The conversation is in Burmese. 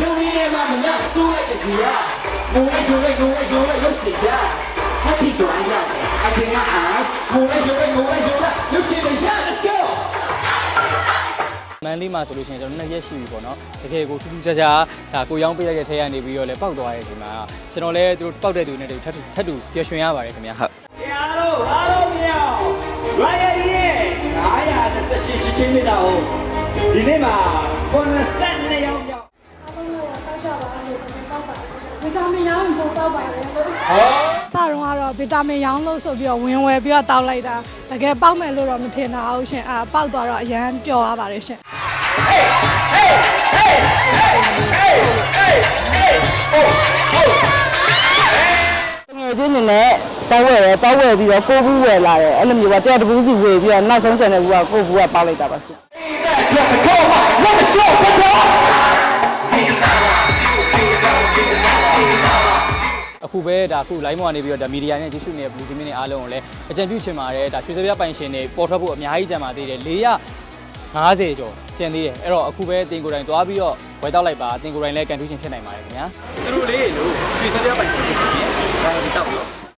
ကျုံလေးထဲမှာမလောက်ဆိုးလိုက်တဲ့စီကငိုလိုက်ယိုလိုက်ငိုလိုက်ယိုလိုက်ရုပ်ရှင်ကြဟတ်တီတော်ရတယ်အပြင်ကအာငိုလိုက်ယိုလိုက်ငိုလိုက်ယိုလိုက်ရုပ်ရှင်တွေရ Let's go မန်လေးမှာဆိုလို့ရှိရင်ကျွန်တော်နှစ်ရက်ရှိပြီပေါ့နော်တကယ်ကိုထူးထူးခြားခြားဒါကိုရောင်းပေးရတဲ့ထဲကနေပြီးတော့လဲပေါက်သွားရဲ့ဒီမှာကျွန်တော်လဲသူတို့ပေါက်တဲ့သူနဲ့တူထပ်ထပ်တူပျော်ရွှင်ရပါတယ်ခင်ဗျာဟုတ်အားလုံးအားလုံးမြောက်ရိုင်းရည်ရဲ့918ချင်းချင်းမိတာဟုတ်ဒီနေ့မှာ92ရောက် မင်ရောင်းရင်ပိုတောက်ပါတယ်လို့ဟောစတော့ကတော့ဗီတာမင်ရောင်းလို့ဆိုပြီးတော့ဝင်ဝယ်ပြီးတော့တောက်လိုက်တာတကယ်ပေါက်မယ်လို့တော့မထင်တာဟုတ်ရှင်အာပေါက်သွားတော့အရန်ပျော်သွားပါတယ်ရှင်ငယ်ချင်းနေနဲ့တောက်ဝဲတယ်တောက်ဝဲပြီးတော့ကိုဘူးဝဲလာတယ်အဲ့လိုမျိုးကတရားတပူးစီဝေပြီးတော့နောက်ဆုံးကျန်တဲ့ဘူးကကိုဘူးကပေါက်လိုက်တာပါရှင် Drop the top, let me show အခုပဲဒါအခု line မှာနေပြီးတော့ဒါမီဒီယာနဲ့ကြည့်ရှုနေတဲ့ blue team တွေအားလုံးကိုလည်းအကြံပြုချင်ပါတယ်ဒါရွှေစပြပိုင်ရှင်တွေပေါ်ထွက်ဖို့အများကြီးကြံပါသေးတယ်450ကျော်ကျန်သေးတယ်အဲ့တော့အခုပဲတင်ကိုယ်တိုင်သွားပြီးတော့ဝယ်တောက်လိုက်ပါတင်ကိုယ်တိုင်လည်းကန်ထူးရှင်ဖြစ်နိုင်ပါတယ်ခင်ဗျာသူတို့လေးလို့ရွှေစပြပိုင်ရှင်တွေရှိရင်ဒါဒီတောက်ပြီးတော့